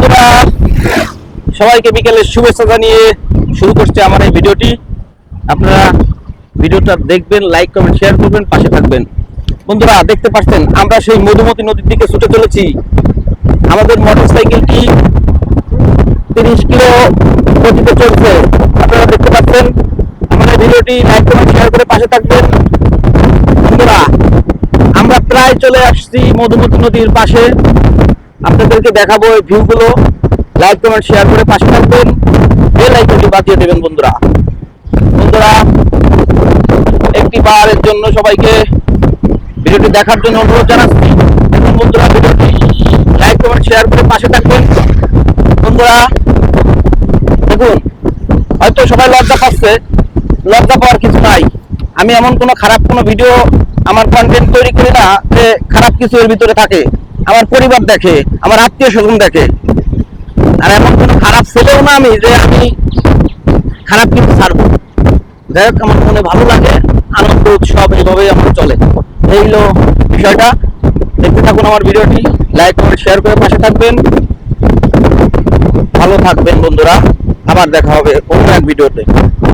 বন্ধুরা সবাইকে বিকেলের শুভেচ্ছা জানিয়ে শুরু করছে আমার এই ভিডিওটি। আপনারা ভিডিওটা দেখবেন লাইক কমেন্ট শেয়ার করবেন, পাশে থাকবেন। বন্ধুরা, দেখতে পাচ্ছেন, আমরা সেই মধুমতি নদীর দিকে ছুটে চলেছি। আমাদের মোটর মোটরসাইকেলটি তিরিশ কিলো গতিতে চলছে। আপনারা দেখতে পাচ্ছেন আমাদের ভিডিওটি লাইক কমেন্ট শেয়ার করে পাশে থাকবেন। বন্ধুরা, আমরা প্রায় চলে আসছি মধুমতি নদীর পাশে। আপনাদেরকে দেখাবো এই ভিউগুলো লাইক কমেন্ট শেয়ার করে পাশে থাকবেন। বেল আইকনটি বাজিয়ে দেবেন, বন্ধুরা। বন্ধুরা, একটি বারের জন্য সবাইকে ভিডিওটি দেখার জন্য অনুরোধ জানাচ্ছি। দেখুন বন্ধুরা, ভিডিওটি লাইক কমেন্ট শেয়ার করে পাশে থাকবেন। বন্ধুরা, দেখুন, হয়তো সবাই লজ্জা পাচ্ছে। লজ্জা পাওয়ার কিছু নাই। আমি এমন কোনো খারাপ কোনো ভিডিও আমার কন্টেন্ট তৈরি করি না যে খারাপ কিছু এর ভিতরে থাকে। আমার পরিবার দেখে, আমার আত্মীয় স্বজন দেখে। আর এমন কোনো খারাপ ছেলেও না আমি যে আমি খারাপ কিছু ছাড়বো। যাই হোক, আমার মনে ভালো লাগে, আনন্দ, উৎসব, এইভাবেই আমার চলে। এই হলো বিষয়টা। দেখতে থাকুন আমার ভিডিওটি, লাইক, কমেন্ট শেয়ার করে পাশে থাকবেন। ভালো থাকবেন বন্ধুরা। আবার দেখা হবে অন্য এক ভিডিওতে।